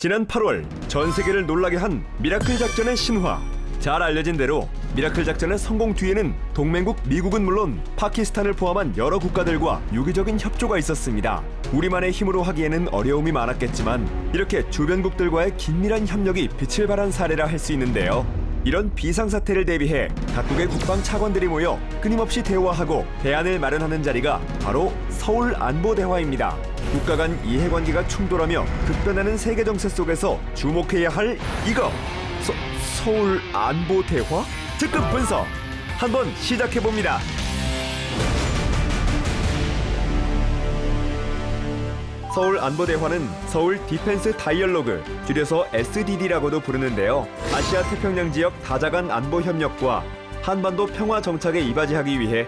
지난 8월 전 세계를 놀라게 한 미라클 작전의 신화. 잘 알려진 대로 미라클 작전의 성공 뒤에는 동맹국 미국은 물론 파키스탄을 포함한 여러 국가들과 유기적인 협조가 있었습니다. 우리만의 힘으로 하기에는 어려움이 많았겠지만 이렇게 주변국들과의 긴밀한 협력이 빛을 발한 사례라 할 수 있는데요. 이런 비상사태를 대비해 각국의 국방 차관들이 모여 끊임없이 대화하고 대안을 마련하는 자리가 바로 서울 안보 대화입니다. 국가 간 이해관계가 충돌하며 급변하는 세계 정세 속에서 주목해야 할 이거 서, 서울 안보 대화 특급 분석 한번 시작해 봅니다. 서울 안보대화는 서울 디펜스 다이얼로그, 줄여서 SDD라고도 부르는데요. 아시아 태평양 지역 다자간 안보 협력과 한반도 평화 정착에 이바지하기 위해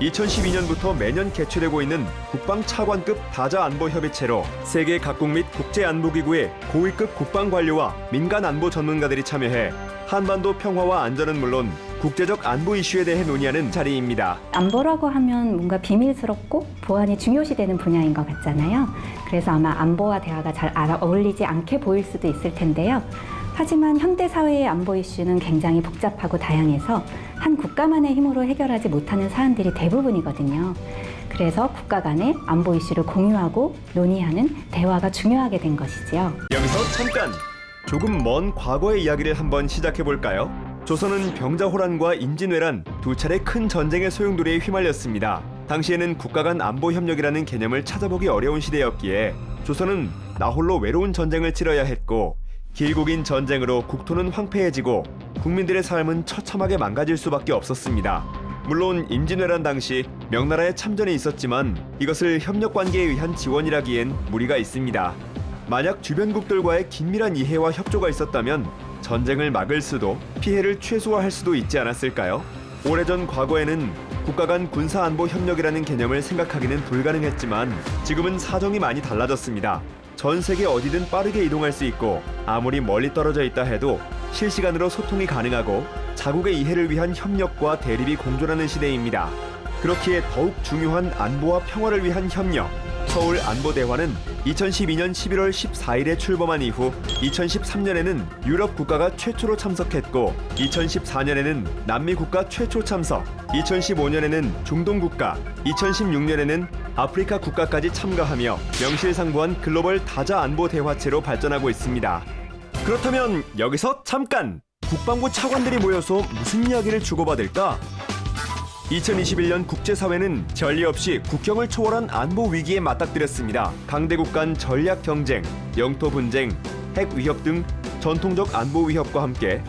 2012년부터 매년 개최되고 있는 국방 차관급 다자 안보 협의체로 세계 각국 및 국제 안보 기구의 고위급 국방 관료와 민간 안보 전문가들이 참여해 한반도 평화와 안전은 물론 국제적 안보 이슈에 대해 논의하는 자리입니다. 안보라고 하면 뭔가 비밀스럽고 보안이 중요시되는 분야인 것 같잖아요. 그래서 아마 안보와 대화가 잘 알아- 어울리지 않게 보일 수도 있을 텐데요. 하지만 현대 사회의 안보 이슈는 굉장히 복잡하고 다양해서 한 국가만의 힘으로 해결하지 못하는 사안들이 대부분이거든요. 그래서 국가 간의 안보 이슈를 공유하고 논의하는 대화가 중요하게 된 것이지요. 여기서 잠깐 조금 먼 과거의 이야기를 한번 시작해 볼까요? 조선은 병자호란과 임진왜란 두 차례 큰 전쟁의 소용돌이에 휘말렸습니다. 당시에는 국가 간 안보 협력이라는 개념을 찾아보기 어려운 시대였기에 조선은 나홀로 외로운 전쟁을 치러야 했고 길고 긴 전쟁으로 국토는 황폐해지고 국민들의 삶은 처참하게 망가질 수밖에 없었습니다. 물론 임진왜란 당시 명나라의 참전이 있었지만 이것을 협력 관계에 의한 지원이라기엔 무리가 있습니다. 만약 주변국들과의 긴밀한 이해와 협조가 있었다면 전쟁을 막을 수도 피해를 최소화할 수도 있지 않았을까요? 오래전 과거에는 국가 간 군사 안보 협력이라는 개념을 생각하기는 불가능했지만 지금은 사정이 많이 달라졌습니다. 전 세계 어디든 빠르게 이동할 수 있고 아무리 멀리 떨어져 있다 해도 실시간으로 소통이 가능하고 자국의 이해를 위한 협력과 대립이 공존하는 시대입니다. 그렇기에 더욱 중요한 안보와 평화를 위한 협력. 서울 안보대화는 2012년 11월 14일에 출범한 이후 2013년에는 유럽 국가가 최초로 참석했고 2014년에는 남미 국가 최초 참석, 2015년에는 중동 국가, 2016년에는 아프리카 국가까지 참가하며 명실상부한 글로벌 다자 안보 대화체로 발전하고 있습니다. 그렇다면 여기서 잠깐 국방부 차관들이 모여서 무슨 이야기를 주고받을까? 2021년 국제사회는 전례 없이 국경을 초월한 안보 위기에 맞닥뜨렸습니다. 강대국 간 전략 경쟁, 영토 분쟁, 핵 위협 등 전통적 안보 위협과 함께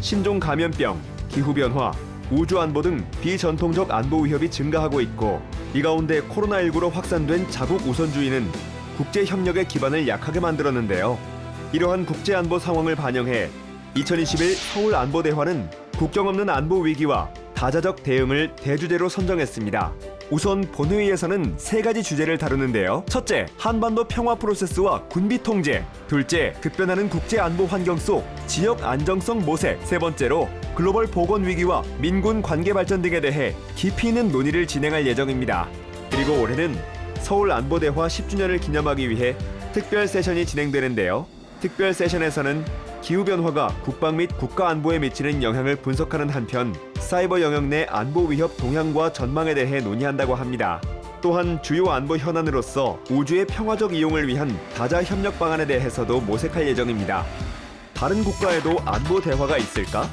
신종 감염병, 기후 변화, 우주 안보 등 비전통적 안보 위협이 증가하고 있고 이 가운데 코로나19로 확산된 자국 우선주의는 국제 협력의 기반을 약하게 만들었는데요. 이러한 국제 안보 상황을 반영해 2021 서울 안보 대화는 국경 없는 안보 위기와 다자적 대응을 대주제로 선정했습니다. 우선 본회의에서는 세 가지 주제를 다루는데요. 첫째, 한반도 평화 프로세스와 군비 통제. 둘째, 급변하는 국제 안보 환경 속 지역 안정성 모색. 세 번째로 글로벌 보건 위기와 민군 관계 발전 등에 대해 깊이 있는 논의를 진행할 예정입니다. 그리고 올해는 서울 안보 대화 10주년을 기념하기 위해 특별 세션이 진행되는데요. 특별 세션에서는 기후 변화가 국방 및 국가 안보에 미치는 영향을 분석하는 한편 사이버 영역 내 안보 위협 동향과 전망에 대해 논의한다고 합니다. 또한 주요 안보 현안으로서 우주의 평화적 이용을 위한 다자 협력 방안에 대해서도 모색할 예정입니다. 다른 국가에도 안보 대화가 있을까?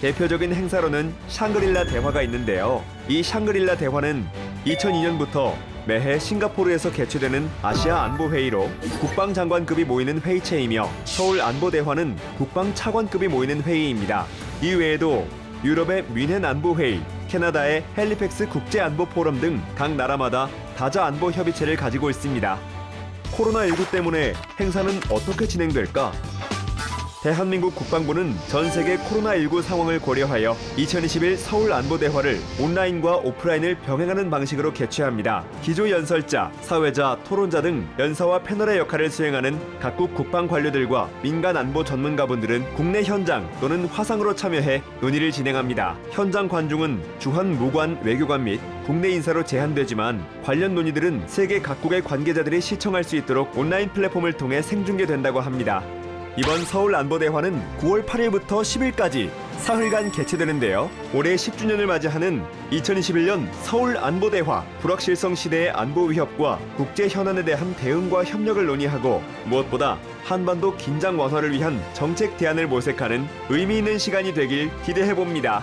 대표적인 행사로는 샹그릴라 대화가 있는데요. 이 샹그릴라 대화는 2002년부터 매해 싱가포르에서 개최되는 아시아 안보 회의로 국방장관급이 모이는 회의체이며 서울 안보 대화는 국방 차관급이 모이는 회의입니다. 이 외에도 유럽의 뮌헨 안보 회의, 캐나다의 헬리팩스 국제 안보 포럼 등 각 나라마다 다자 안보 협의체를 가지고 있습니다. 코로나19 때문에 행사는 어떻게 진행될까? 대한민국 국방부는 전 세계 코로나19 상황을 고려하여 2021 서울 안보대화를 온라인과 오프라인을 병행하는 방식으로 개최합니다. 기조 연설자, 사회자, 토론자 등 연사와 패널의 역할을 수행하는 각국 국방 관료들과 민간 안보 전문가분들은 국내 현장 또는 화상으로 참여해 논의를 진행합니다. 현장 관중은 주한 무관 외교관 및 국내 인사로 제한되지만 관련 논의들은 세계 각국의 관계자들이 시청할 수 있도록 온라인 플랫폼을 통해 생중계된다고 합니다. 이번 서울 안보대화는 9월 8일부터 10일까지 사흘간 개최되는데요. 올해 10주년을 맞이하는 2021년 서울 안보대화 불확실성 시대의 안보 위협과 국제 현안에 대한 대응과 협력을 논의하고 무엇보다 한반도 긴장 완화를 위한 정책 대안을 모색하는 의미 있는 시간이 되길 기대해 봅니다.